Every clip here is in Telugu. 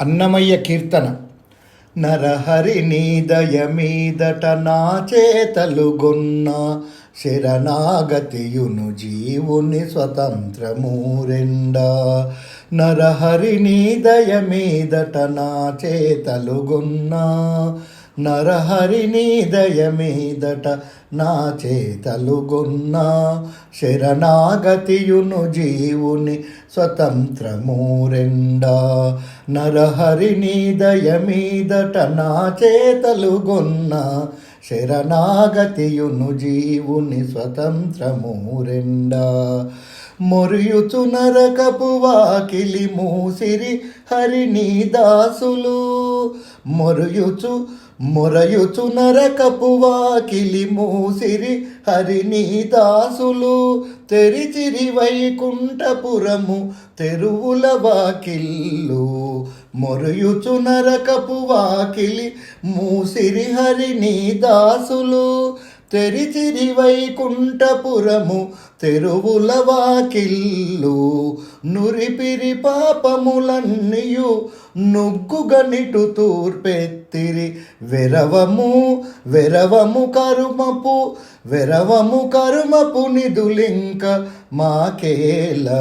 అన్నమయ్య కీర్తన. నరహరి నీదయమీదట నా చేతలు గొన్న శరణాగతియును జీవుని స్వతంత్రమూరెండ. నరహరి నీదయమీదట నా చేతలు గొన్న నరహరిని దయమీదట నా చేతలుగున్నా శరణాగతియును జీవుని స్వతంత్రమూరెండా. నరహరిని దయమీదట నా చేతలుగొన్న శరణాగతియును జీవుని స్వతంత్రమూరెండా. మొరియుచు నరకపు వాకిలి మూసిరి హరిని దాసులు. మొరయుచు మొరయుచు నరకపు వాకిలి మూసిరి హరిని దాసులు తెరిచిరి వైకుంఠపురము తెరువుల వాకిల్లు మొరయుచు నరకపు వాకిలి మూసిరి హరిని దాసులు తెరిచిరి వైకుంఠపురము తెరువుల వాకిల్లు నురిపిరి పాపములన్నీయు నుగ్గుగనిటు తూర్పెత్తిరి. వెరవము వెరవము కరుమపు వెరవము కరుమపు నిధులింక మాకేలా.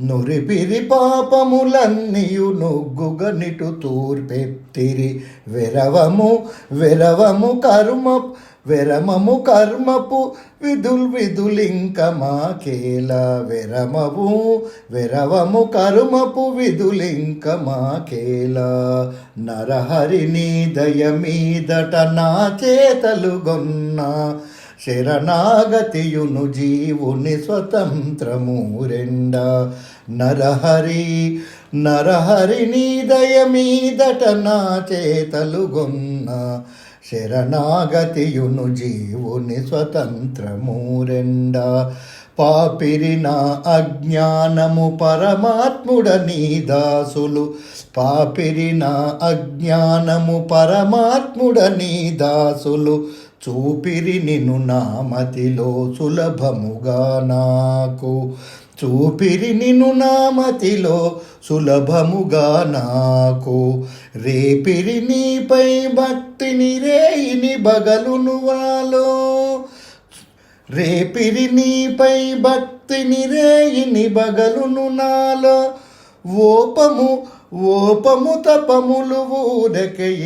నురిపిరి పాపములన్నీయు నుగ్గుగనిటు తూర్పెత్తిరి విరవము విరవము కర్మ విరమము కర్మపు విధుల్ విధులింక మాకేల. విరమము విరవము కర్మపు విధులింక మాకేలా. నరహరిని దయమీదట నా చేతలుగున్న శరణాగతియును జీవుని స్వతంత్రమూరెండ. నరహరి నరహరి నీదయ మీదట నా చేతలు గొన్న. శరణాగతియును జీవుని స్వతంత్రమూరెండ. పాపిరి నా అజ్ఞానము పరమాత్ముడ నీ దాసులు. పాపిరి నా అజ్ఞానము పరమాత్ముడ నీ దాసులు. చూపిరి నిన్ను నామతిలో సులభముగా నాకు. చూపిరి నిన్ను నామతిలో సులభముగా నాకు. రేపిరి నీపై భక్తిని రేయిని బగలును వాలో. రేపిరి నీపై భక్తిని రేయిని బగలును నాలో. ఓపము ఓపము తపములు ఊరకయికనేలా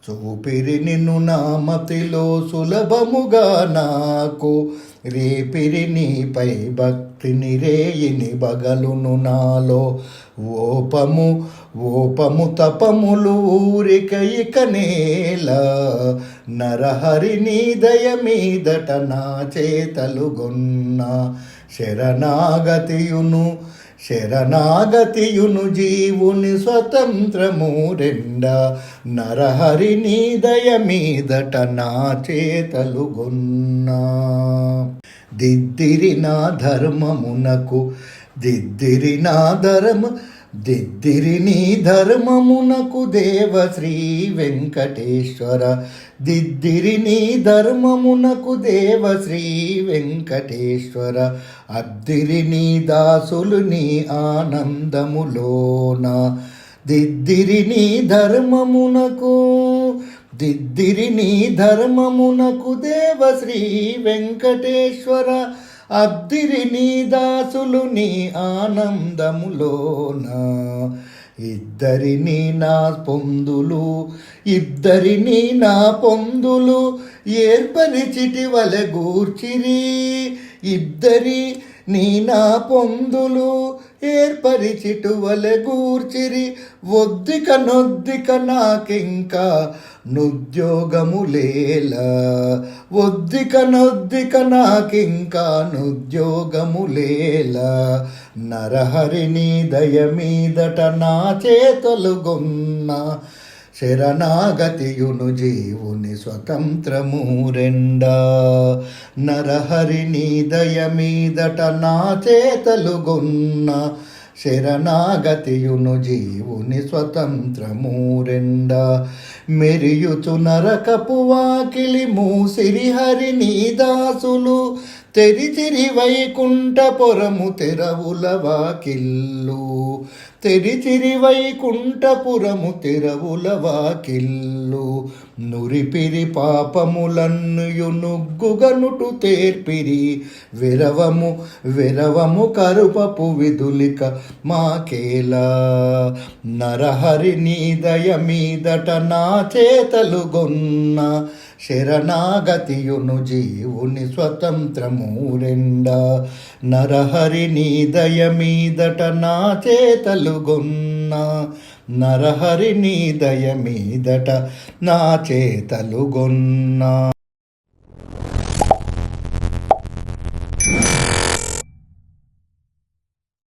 చూపిరి నిన్ను నామతిలో సులభముగా నాకు. రేపిరి నీపై భక్తిని రేయిని బగలును నాలో. ఓపము ఓపము తపములు ఊరిక ఇక నేల. నరహరి నీ దయమీదట నా చేతలు గొన్న. శరణాగతియును శరణాగతియును జీవుని స్వతంత్రము రెండ నరహరి నీదయ దయమీదట నా చేతలు గొన్నా దిద్దిరి నా ధర్మమునకు దిద్దిరి నా ధర్మ దిద్దిరిని ధర్మమునకు దేవ శ్రీ వెంకటేశ్వర. దిద్దిరిని ధర్మమునకు దేవ శ్రీ వెంకటేశ్వర. అద్దిరిని దాసులుని దాసులు నీ ఆనందములోన. దిద్దిరిని ధర్మమునకు దిద్దిరిని ధర్మమునకు దేవ శ్రీ వెంకటేశ్వర. అద్దిరి నీ దాసులు నీ ఆనందములోన. ఇద్దరిని నా పొందులు ఇద్దరిని నా పొందులు ఏర్పరిచిటి వలె గూర్చిరి. ఇద్దరి నీ నా పొందులు ఏర్పరిచిటువల గూర్చిరి. ఒద్దిక నొద్దిక నాకింకా నుద్యోగములేలా ఒద్దిక నొద్దిక నాకింకా నుద్యోగములేలా నరహరిని దయమీదట నా చేతలు గొన్న. శరణాగతియును జీవుని స్వతంత్రము రెండా నరహరిని దయమీదట నా చేతలుగున్న శరణాగతియును జీవుని స్వతంత్రము రెండ మెరియుచు నరకపు వాకిలి మూసిరి హరి నీ దాసులు తెరిచిరి వైకుంఠపురము తెరవుల వాకిల్లు. తెరిచిరి వైకుంఠపురము తెరవుల వాకిల్లు నురిపిరి పాపములన్నుయు నుగ్గుగనుటు తేర్పిరి. విరవము విరవము కరుపపు విధులిక మాకేలా. నరహరి నీదయ మీదట నా చేతలు గొన్న. శరణాగతియును జీవుని స్వతంత్రము రెండ నరహరి నీదయ మీదట నా చేతలు గొన్న. నరహరి నీ దయ మీదట నా చేతలుగొన్నా